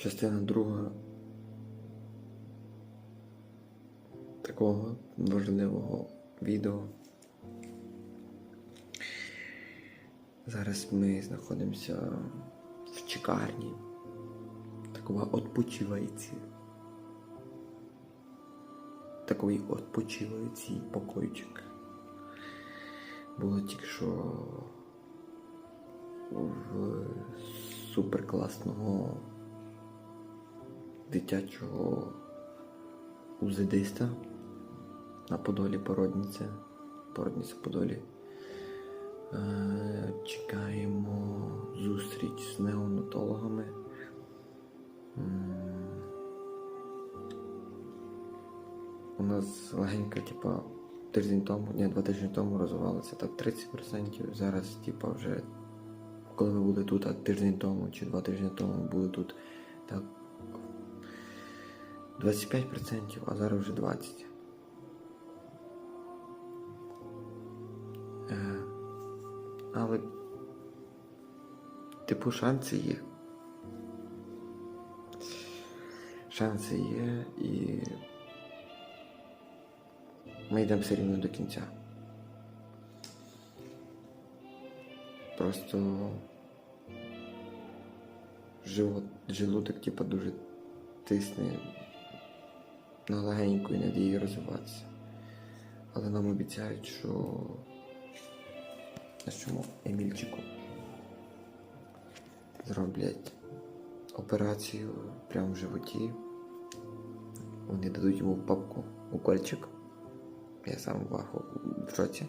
Частина друга такого важливого відео. Зараз ми знаходимося в чекарні. Такого відпочивається. Такий відпочиваючий покойчик. Було тільки що в суперкласного дитячого УЗДиста на Подолі Породниця. Породниця Подолі. Е, Чекаємо зустріч з неонатологами. У нас легенько, типа, тиждень тому, ні, два тижні тому розвивалося так 30%. Зараз, типа, вже коли ви були тут, а тиждень тому чи два тижні тому були тут, так 25%, а зараз вже 20%. Е, але, типу, шанси є. Шанси є і ми йдемо все рівно до кінця. Просто живот, желудок, типа, дуже тисне на легеньку і не розвиватися. Але нам обіцяють, що нашому Емільчику зроблять операцію прямо в животі. Вони дадуть йому в папку укольчик. Я сам в аху в шоці.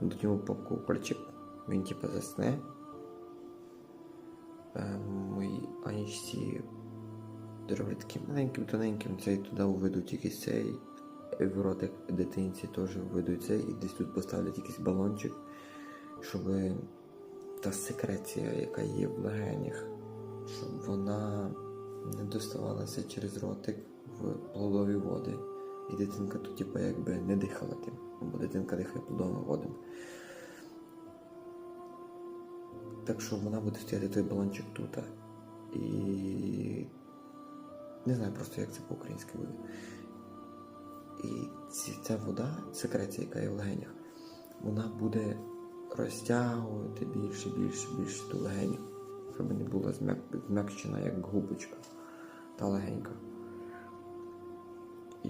Дадуть йому в папку укольчик. Він типа засне. Е, Мої анічці зроблять таким маленьким, тоненьким, цей туди введуть якийсь цей. В ротик дитинці теж введуть цей і десь тут поставлять якийсь балончик, щоб та секреція, яка є в легенях, щоб вона не доставалася через ротик в плодові води. І дитинка тут, типу, якби не дихала тим, бо дитинка дихає плодовими водами. Так що вона буде стояти той балончик тут. І не знаю просто, як це по-українськи буде. І ця вода, секреція, яка є в легенях, вона буде розтягувати більше, більше, більше до легенів, щоб не була зм'як, зм'якчена як губочка та легенька. І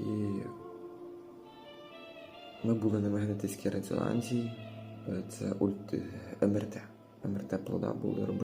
ми були на магнетичній резонансії, е, це ульт... МРТ. МРТ плода були робити.